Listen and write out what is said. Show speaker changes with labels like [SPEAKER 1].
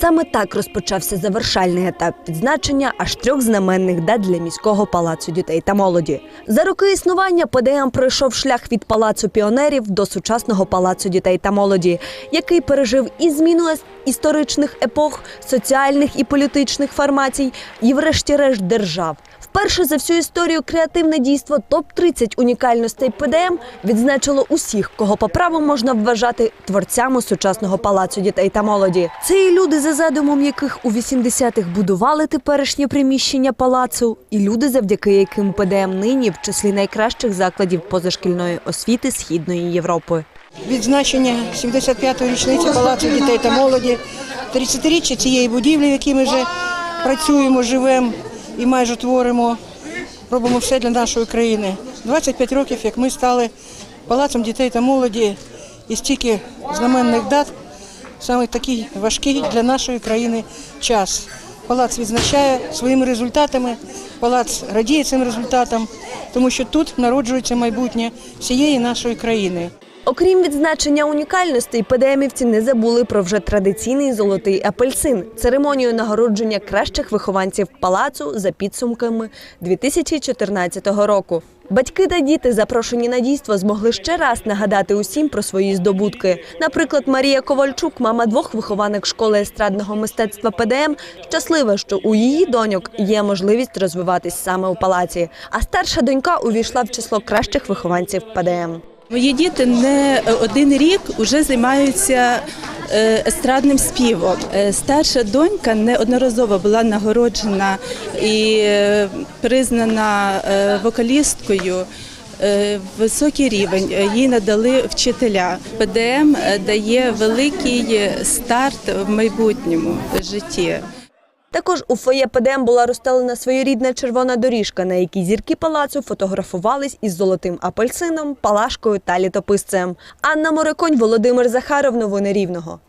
[SPEAKER 1] Саме так розпочався завершальний етап відзначення аж трьох знаменних дат для міського палацу дітей та молоді. За роки існування ПДМ пройшов шлях від палацу піонерів до сучасного палацу дітей та молоді, який пережив і зміну історичних епох, соціальних і політичних формацій, і, врешті-решт, держав. Вперше за всю історію креативне дійство топ-30 унікальностей ПДМ відзначило усіх, кого по праву можна вважати творцями сучасного палацу дітей та молоді. Це і люди, за задумом яких у 80-х будували теперішнє приміщення палацу, і люди, завдяки яким ПДМ нині в числі найкращих закладів позашкільної освіти Східної Європи.
[SPEAKER 2] відзначення 75-ї річниці Палацу дітей та молоді, 30-річчя цієї будівлі, в якій ми вже працюємо, живемо і майже творимо, робимо все для нашої країни. 25 років, як ми стали палацом дітей та молоді, і стільки знаменних дат, саме такий важкий для нашої країни час. Палац відзначає своїми результатами, палац радіє цим результатам, тому що тут народжується майбутнє всієї нашої країни.
[SPEAKER 1] Окрім відзначення унікальностей, ПДМівці не забули про вже традиційний золотий апельсин церемонію нагородження кращих вихованців палацу за підсумками 2014 року. Батьки та діти, запрошені на дійство, змогли ще раз нагадати усім про свої здобутки. Наприклад, Марія Ковальчук, мама двох вихованок школи естрадного мистецтва ПДМ, щаслива, що у її доньок є можливість розвиватись саме у палаці. А старша донька увійшла в число кращих вихованців ПДМ.
[SPEAKER 3] Мої діти не один рік вже займаються е, естрадним співом. Е, Старша донька неодноразово була нагороджена і е, признана вокалісткою. Високий рівень їй надали вчителя. ПДМ е, дає великий старт в майбутньому житті.
[SPEAKER 1] Також у фоє ПДМ була розстелена своєрідна червона доріжка, на якій зірки палацу фотографувались із золотим апельсином, палашкою та літописцем. Анна Мориконь, Володимир Захаров. Новини Рівного.